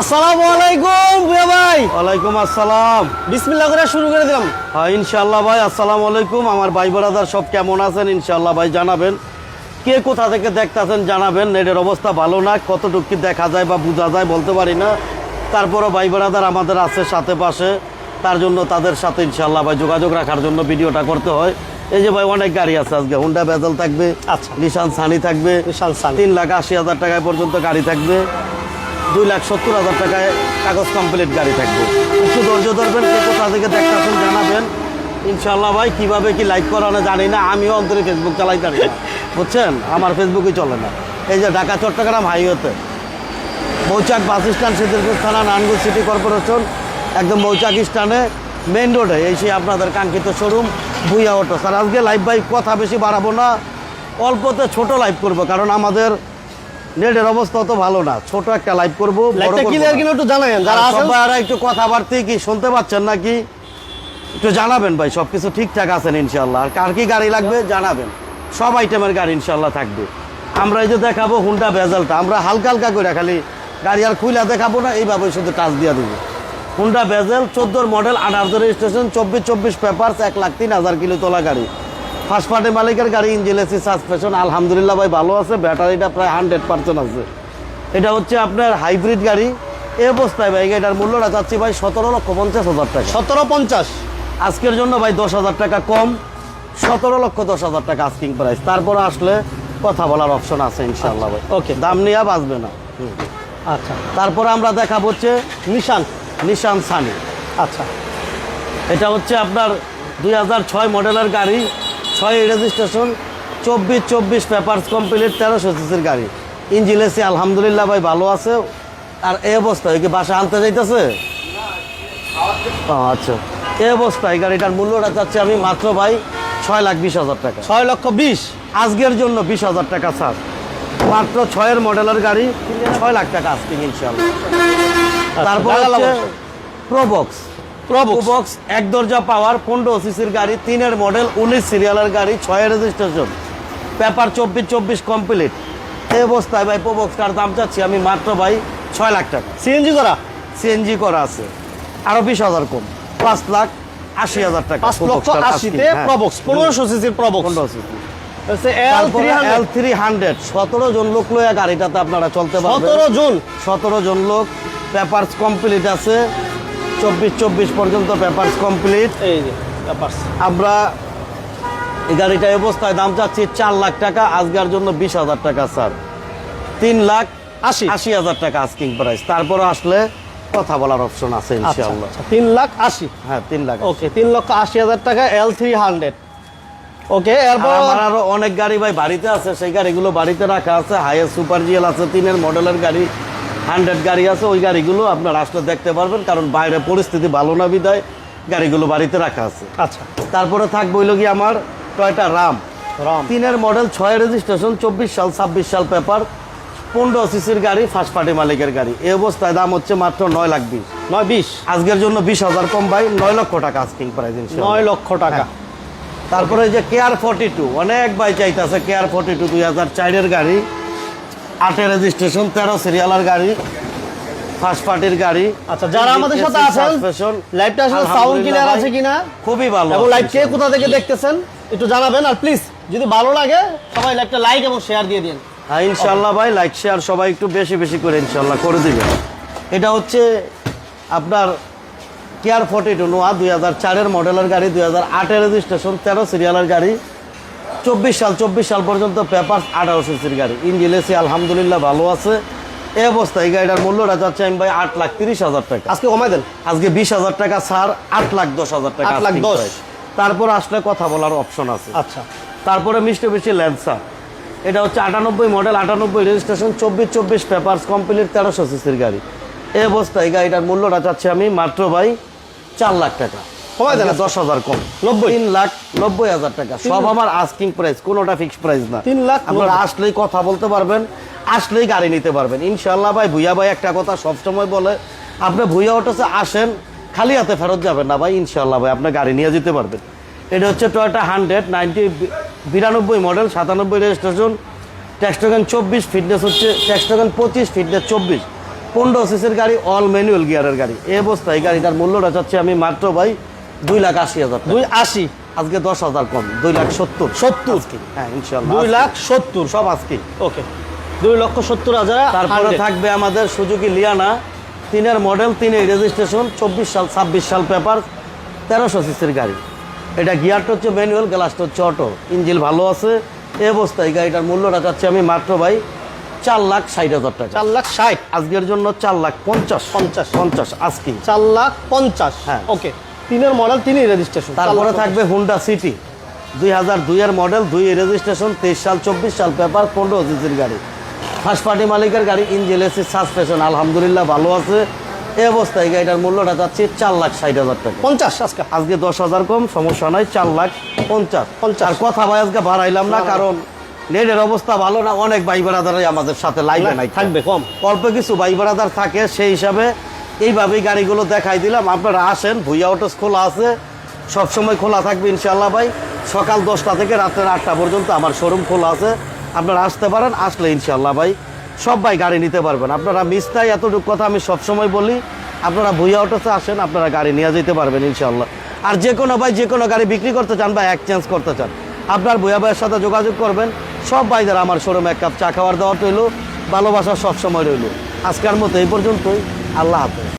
আসসালামু আলাইকুম ভুয়া ভাই। ওয়ালাইকুম আসসালাম। বিসমিল্লাহ করে শুরু করে দিলাম। হ্যাঁ ইনশাল্লাহ ভাই আসসালামু আলাইকুম। আমার ভাই ব্রাদার সব কেমন আছেন? ইনশাল্লাহ ভাই জানাবেন। কে কোথা থেকে দেখতেছেন জানাবেন। নেটের অবস্থা ভালো না কতটুকু কি দেখা যায় বা বোঝা যায় বলতে পারি না। তারপরও ভাই ব্রাদার আমাদের আছে সাথে পাশে। তার জন্য তাদের সাথে ইনশাল্লাহ ভাই যোগাযোগ রাখার জন্য ভিডিওটা করতে হয়। এই যে ভাই অনেক গাড়ি আছে আজকে। হুন্ডা বেজাল থাকবে আচ্ছা। নিশান সানি থাকবে। তিন লাখ আশি হাজার টাকায় পর্যন্ত গাড়ি থাকবে। দুই লাখ সত্তর হাজার টাকায় কাগজ কমপ্লিট গাড়ি থাকবে। একটু ধৈর্য ধরবেন, কে কোথা থেকে দেখতেছেন জানাবেন। ইনশাল্লাহ ভাই, কীভাবে কি লাইক করানো জানি না, আমিও অন্তরে ফেসবুক চালাই জানি না। বুঝছেন? আমার ফেসবুকই চলে না। এই যে ঢাকা, চট্টগ্রাম হাইওয়েতে মৌচাক বাস স্ট্যান্ড সিদ্দিরপুর থানা নানগুল সিটি কর্পোরেশন একদম মৌচাক স্ট্যান্ডে মেন রোডে এই সেই আপনাদের কাঙ্ক্ষিত শোরুম ভুইয়া অটো স্যার, আজকে লাইভ ভাই, কথা বেশি বাড়াবো না। অল্পতে ছোট লাইভ করব, কারণ আমাদের নেটের অবস্থা অত ভালো না। ছোট একটা লাইভ করব ক্লিয়ার কিনা একটু জানাবেন যারা আছেন। সবাই একটু কথাবার্তা কি শুনতে পাচ্ছেন নাকি? একটু জানাবেন ভাই সব কিছু ঠিকঠাক আছেন ইনশাল্লাহ আর কার কি গাড়ি লাগবে জানাবেন। সব আইটেমের গাড়ি ইনশাল্লাহ থাকবে। আমরা এই যে দেখাবো হুন্ডা বেজালটা আমরা হালকা হালকা করে খালি গাড়ি আর খুইলা দেখাবো না এইভাবে শুধু টাচ দিয়ে দেবো। হুন্ডা বেজেল চোদ্দোর মডেল আঠারো রেজিস্ট্রেশন চব্বিশ চব্বিশ পেপারস এক লাখ তিন হাজার কিলো তোলা গাড়ি। ফার্স্ট পার্টি মালিকের গাড়ি ইঞ্জিলেসি সাসপেশন আলহামদুলিল্লাহ ভাই ভালো আছে ব্যাটারিটা প্রায় হান্ড্রেড পার্সেন্ট আছে। এটা হচ্ছে আপনার হাইব্রিড গাড়ি। এই অবস্থায় ভাই এটার মূল্যটা চাচ্ছি ভাই সতেরো লক্ষ পঞ্চাশ হাজার টাকা। সতেরো পঞ্চাশ। আজকের জন্য ভাই দশ হাজার টাকা কম সতেরো লক্ষ দশ হাজার টাকা আস্কিং প্রাইস তারপর আসলে কথা বলার অপশন আছে ইনশাল্লাহ ভাই। ওকে দাম নিয়ে বাঁচবে না। আচ্ছা। তারপরে আমরা দেখাবো হচ্ছে নিশান নিশান সানি। আচ্ছা। এটা হচ্ছে আপনার দুই হাজার ছয় মডেলের গাড়ি। ছয় রেজিস্ট্রেশন চব্বিশ চব্বিশ পেপারস কমপ্লিট তেরোশো সিসির গাড়ি। ইঞ্জিন এসি আলহামদুলিল্লাহ ভাই ভালো আছে। আর এই অবস্থায় কি বাসা আনতে যাইতেছে? আচ্ছা। এই অবস্থায় গাড়িটার মূল্যটা চাচ্ছি আমি মাত্র ভাই ছয় লাখ বিশ হাজার টাকা। ছয় লক্ষ বিশ? আজকের জন্য বিশ হাজার টাকা ছাড় মাত্র ছয়ের মডেলের গাড়ি ছয় লাখ টাকা আজকে ইনশাল্লাহ তারপর টাকা হচ্ছে প্রবক্স প্রবক্স বক্স এক দরজা পাওয়ার পনেরো সিসির গাড়ি তিনের মডেল উনিশ সিরিয়ালের গাড়ি ছয় রেজিস্ট্রেশন পেপার চব্বিশ চব্বিশ কমপ্লিট এই অবস্থায় ভাই প্রবক্স কার দাম চাচ্ছি আমি মাত্র ভাই ছয় লাখ টাকা। সিএনজি করা? সিএনজি করা আছে। আরও বিশ হাজার কম। পাঁচ লাখ আশি হাজার টাকা পাঁচ লক্ষ আশিতে। প্রবক্স পনেরোশো সিসির প্রবক্স পনেরো সিসি সতেরো জন লোক গাড়িটাতে আপনারা চলতে পারবেন। সতেরো জন? সতেরো জন লোক। পেপারস কমপ্লিট আছে। চব্বিশ চব্বিশ পর্যন্ত পেপারস কমপ্লিট। এই যে আমরা এই গাড়িটা অবস্থায় দাম চাচ্ছি চার লাখ টাকা আজকের জন্য বিশ হাজার টাকা স্যার। তিন লাখ আশি। আশি হাজার টাকা আস্কিং প্রাইস তারপরে আসলে কথা বলার অপশন আছে আচ্ছা ইনশাআল্লাহ। আচ্ছা, তিন লাখ আশি। হ্যাঁ তিন লাখ ওকে তিন লক্ষ আশি হাজার টাকা এল থ্রি হান্ড্রেড ওকে এরপর আমার আরও অনেক গাড়ি ভাই বাড়িতে আছে সেই গাড়িগুলো বাড়িতে রাখা আছে। হাইয়ার সুপার জিএল আছে তিনের মডেলের গাড়ি। হান্ড্রেড গাড়ি আছে ওই গাড়িগুলো আপনার আসলে দেখতে পারবেন কারণ বাইরে পরিস্থিতি ভালো না বিদায় গাড়িগুলো বাড়িতে রাখা আছে। আচ্ছা। তারপরে থাকবে হইল কি আমার টয়টা রাম। রাম। তিনের মডেল ছয় রেজিস্ট্রেশন চব্বিশ সাল ছাব্বিশ সাল পেপার পনেরো সিসির গাড়ি ফার্স্ট পার্টি মালিকের গাড়ি। এই অবস্থায় দাম হচ্ছে মাত্র নয় লাখ বিশ। নয় বিশ? আজকের জন্য বিশ হাজার কম ভাই নয় লক্ষ টাকা আস্কিং প্রাইস নয় লক্ষ টাকা। তারপরে এই যে কেয়ার ফর্টি টু অনেক বাই ভাই চাইতেছে কেয়ার ফর্টি টু দুই হাজার চারের গাড়ি। আটের রেজিস্ট্রেশন তেরো সিরিয়ালের গাড়ি ফার্স্ট পার্টির গাড়ি। আচ্ছা যারা আমাদের সাথে আছেন লাইভটা আসলে সাউন্ড ক্লিয়ার আছে কিনা? খুবই ভালো এবং লাইভ কে কোথা থেকে দেখতেছেন একটু জানাবেন। আর প্লিজ যদি ভালো লাগে সবাই লাইভটা লাইক এবং শেয়ার দিয়ে দিন। হ্যাঁ ইনশাল্লাহ ভাই লাইক শেয়ার সবাই একটু বেশি বেশি করে ইনশাল্লাহ করে দিবেন। এটা হচ্ছে আপনার কেয়ার ফর্টি টু নোয়া দুই হাজার চারের মডেলের গাড়ি দুই হাজার আটের রেজিস্ট্রেশন তেরো সিরিয়ালের গাড়ি। চব্বিশ সাল চব্বিশ সাল পর্যন্ত পেপার আঠারো সিসির গাড়ি। ইঞ্জিন এসি আলহামদুলিল্লাহ ভালো আছে। এই অবস্থায় এই গাড়িটার মূল্যটা যাচ্ছে আমি ভাই আট লাখ তিরিশ হাজার টাকা। আজকে কমাই দেন। আজকে বিশ হাজার টাকা ছাড় আট লাখ দশ হাজার টাকা আট লাখ দশ। তারপর আসলে কথা বলার অপশন আছে। আচ্ছা। তারপরে মিষ্টি বেশি ল্যান্সার এটা হচ্ছে আটানব্বই মডেল আটানব্বই রেজিস্ট্রেশন চব্বিশ চব্বিশ পেপারস কমপ্লিট তেরোশো সিসির গাড়ি। এই অবস্থায় এই গাড়িটার মূল্যটা চাচ্ছি আমি মাত্র ভাই চার লাখ টাকা। কমাই দেন দশ হাজার কম। নব্বই। তিন লাখ নব্বই হাজার টাকা। সব আমার আস্কিং প্রাইস কোনোটা ফিক্সড প্রাইস না। তিন লাখ আপনারা। আসলেই কথা বলতে পারবেন আসলেই গাড়ি নিতে পারবেন। ইনশাল্লাহ ভাই ভুইয়া ভাই একটা কথা সবসময় বলে আপনি ভুইয়া অটোসে আসেন খালি হাতে ফেরত যাবেন না ভাই ইনশাল্লাহ ভাই আপনি গাড়ি নিয়ে যেতে পারবেন। এটা হচ্ছে টয়টা হান্ড্রেড নাইনটি বিরানব্বই মডেল সাতানব্বই রেজিস্ট্রেশন ট্যাক্সটোগান চব্বিশ ফিটনেস হচ্ছে ট্যাক্সটোগান পঁচিশ ফিটনেস চব্বিশ। পনেরো সিসির গাড়ি অল ম্যানুয়াল গিয়ারের গাড়ি। এই অবস্থায় গাড়িটার মূল্যটা চাচ্ছি আমি মাত্র ভাই দুই লাখ আশি হাজার দুই আশি? আজকে দশ হাজার কম দুই লাখ সত্তর। সত্তর? হ্যাঁ ইনশাল্লাহ দুই লাখ সত্তর? সব আজকে। ওকে। দুই লক্ষ সত্তর হাজার তারপরে থাকবে আমাদের সুজুকি লিয়ানা তিনের মডেল তিনের রেজিস্ট্রেশন চব্বিশ সাল ছাব্বিশ সাল পেপার তেরোশো সিসির গাড়ি। এটা গিয়ারটা হচ্ছে ম্যানুয়াল গ্লাসটা হচ্ছে অটো ইঞ্জিল ভালো আছে এই অবস্থায় গাড়িটার মূল্যটা চাচ্ছি আমি মাত্র ভাই চার লাখ ষাট হাজার টাকা। চার লাখ ষাট? আজকের জন্য চার লাখ পঞ্চাশ। পঞ্চাশ। পঞ্চাশ আজকে। চার লাখ পঞ্চাশ। হ্যাঁ। ওকে। তিনের মডেল তিনই রেজিস্ট্রেশন তারপরে থাকবে হুন্ডা সিটি দুই হাজার দুইয়ের মডেল দুই রেজিস্ট্রেশন তেইশ সাল চব্বিশ সাল পেপার পনেরো সিসির গাড়ি। ফার্স্ট পার্টি মালিকের গাড়ি ইঞ্জিল এসি সাসপেশন আলহামদুলিল্লাহ ভালো আছে। এই অবস্থায় গাড়িটার মূল্যটা যাচ্ছে চার লাখ ষাট হাজার টাকা। পঞ্চাশ আজকে। আজকে দশ হাজার কম সমস্যা নাই চার লাখ পঞ্চাশ। পঞ্চাশ। আর কথা ভাই আজকে বাড়াইলাম না। কারণ নেটের অবস্থা ভালো না অনেক ভাই বেড়াদারাই আমাদের সাথে লাইভে নাই। থাকবে কম। অল্প কিছু ভাই বেড়াদার থাকে সেই হিসাবে এইভাবেই গাড়িগুলো দেখাই দিলাম। আপনারা আসেন, ভুইয়া অটোস খোলা আছে, সবসময় খোলা থাকবে ইনশাল্লাহ ভাই। সকাল দশটা থেকে রাত্রের আটটা পর্যন্ত আমার শোরুম খোলা আছে। আপনারা আসতে পারেন, আসলে ইনশাল্লাহ ভাই, সব ভাই গাড়ি নিতে পারবেন। আপনারা মিস নাই, এতটুকু কথা আমি সবসময় বলি। আপনারা ভুইয়া অটোসে আসেন, আপনারা গাড়ি নিয়ে যেতে পারবেন ইনশাল্লাহ আর যে কোনো ভাই, যে কোনো গাড়ি বিক্রি করতে চান বা এক্সচেঞ্জ করতে চান, আপনার ভুইয়া ভাইয়ের সাথে যোগাযোগ করবেন। সব ভাইদের আমার শোরুমে এক কাপ চা খাওয়ার দেওয়া রইল, ভালোবাসা সবসময় রইল। আজকের মতো এই পর্যন্তই। আল্লাহ হাফেজ